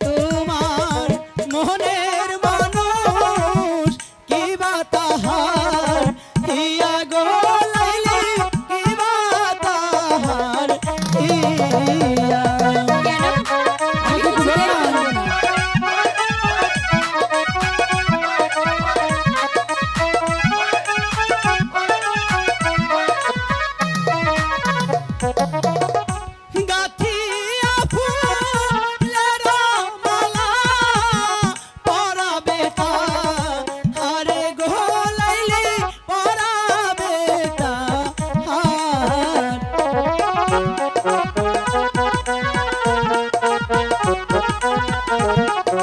তোমার? মনের মানুষ কি বা